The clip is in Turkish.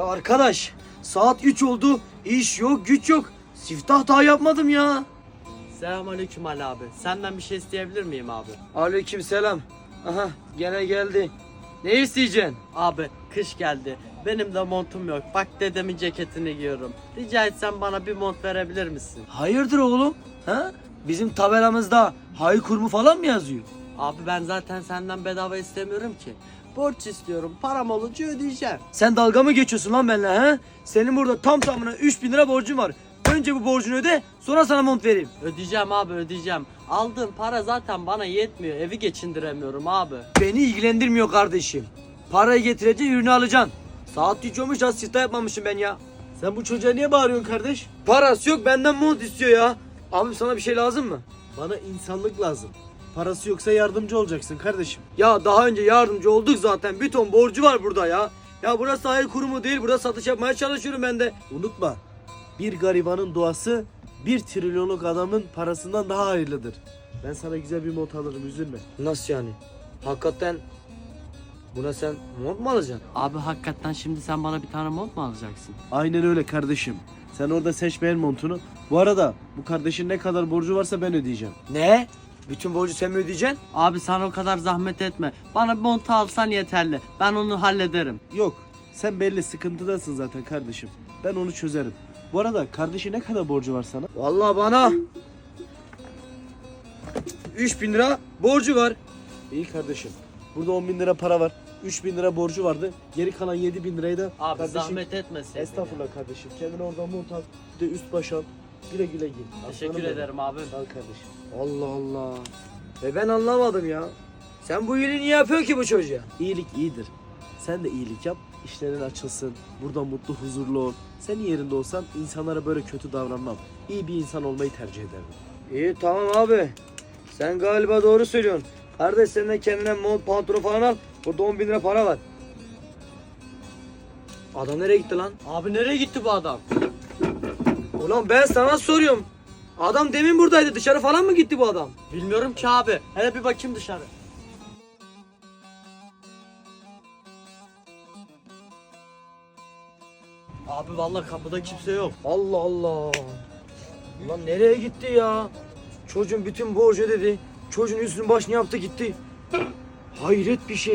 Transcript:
Ya arkadaş saat 3 oldu. İş yok güç yok. Siftah daha yapmadım ya. Selamünaleyküm Ali abi. Senden bir şey isteyebilir miyim abi? Aleyküm selam. Aha gene geldi. Ne isteyeceksin? Abi kış geldi. Benim de montum yok. Bak dedemin ceketini giyiyorum. Rica etsem bana bir mont verebilir misin? Hayırdır oğlum? Ha? Bizim tabelamızda hay kurumu falan mı yazıyor? Abi ben zaten senden bedava istemiyorum ki. Borç istiyorum. Param olunca ödeyeceğim. Sen dalga mı geçiyorsun lan benimle ha? Senin burada tam tamına 3000 lira borcun var. Önce bu borcunu öde sonra sana mont vereyim. Ödeyeceğim abi ödeyeceğim. Aldığım para zaten bana yetmiyor. Evi geçindiremiyorum abi. Beni ilgilendirmiyor kardeşim. Parayı getireceksin ürünü alacaksın. Saat 3 olmuş az sita yapmamışım ben ya. Sen bu çocuğa niye bağırıyorsun kardeş? Parası yok benden mont istiyor ya. Abi sana bir şey lazım mı? Bana insanlık lazım. Parası yoksa yardımcı olacaksın kardeşim. Ya daha önce yardımcı olduk zaten. Bir ton borcu var burada ya. Ya burası hayır kurumu değil. Burada satış yapmaya çalışıyorum ben de. Unutma. Bir garibanın duası bir trilyonluk adamın parasından daha hayırlıdır. Ben sana güzel bir mont alırım üzülme. Nasıl yani? Hakikaten buna sen mont mu alacaksın? Abi hakikaten şimdi sen bana bir tane mont mu alacaksın? Aynen öyle kardeşim. Sen orada seç beğen montunu. Bu arada bu kardeşin ne kadar borcu varsa ben ödeyeceğim. Ne? Bütün borcu sen mi ödeyeceksin? Abi sen o kadar zahmet etme. Bana bir mont alsan yeterli. Ben onu hallederim. Yok. Sen belli sıkıntıdasın zaten kardeşim. Ben onu çözerim. Bu arada kardeşi ne kadar borcu var sana? Vallahi bana 3000 lira borcu var. İyi kardeşim. Burada 10 bin lira para var. 3 bin lira borcu vardı. Geri kalan 7 bin lirayı da Abi kardeşim... zahmet etmesin. Estağfurullah kardeşim. Kendine oradan mont al. Bir de üst baş al. Güle güle giy. Teşekkür Aslanım benim. ederim abi. Al kardeşim. Allah Allah. Ve ben anlamadım ya. Sen bu iyiliği niye yapıyorsun ki bu çocuğa? İyilik iyidir. Sen de iyilik yap. işlerin açılsın. Burada mutlu, huzurlu ol. Sen yerinde olsan insanlara böyle kötü davranmam. İyi bir insan olmayı tercih ederdim. İyi tamam abi. Sen galiba doğru söylüyorsun. Kardeş sen de kendine mont pantolon falan al. Burada 10 bin lira para var. Adam nereye gitti lan? Abi nereye gitti bu adam? Ulan ben sana soruyorum. Adam demin buradaydı. Dışarı falan mı gitti bu adam? Bilmiyorum ki abi. Hele bir bakayım dışarı. Abi vallahi kapıda kimse yok. Allah Allah. Ulan nereye gitti ya? Çocuğun bütün borcu ödedi. Çocuğun üstünü başını yaptı gitti. Hayret bir şey.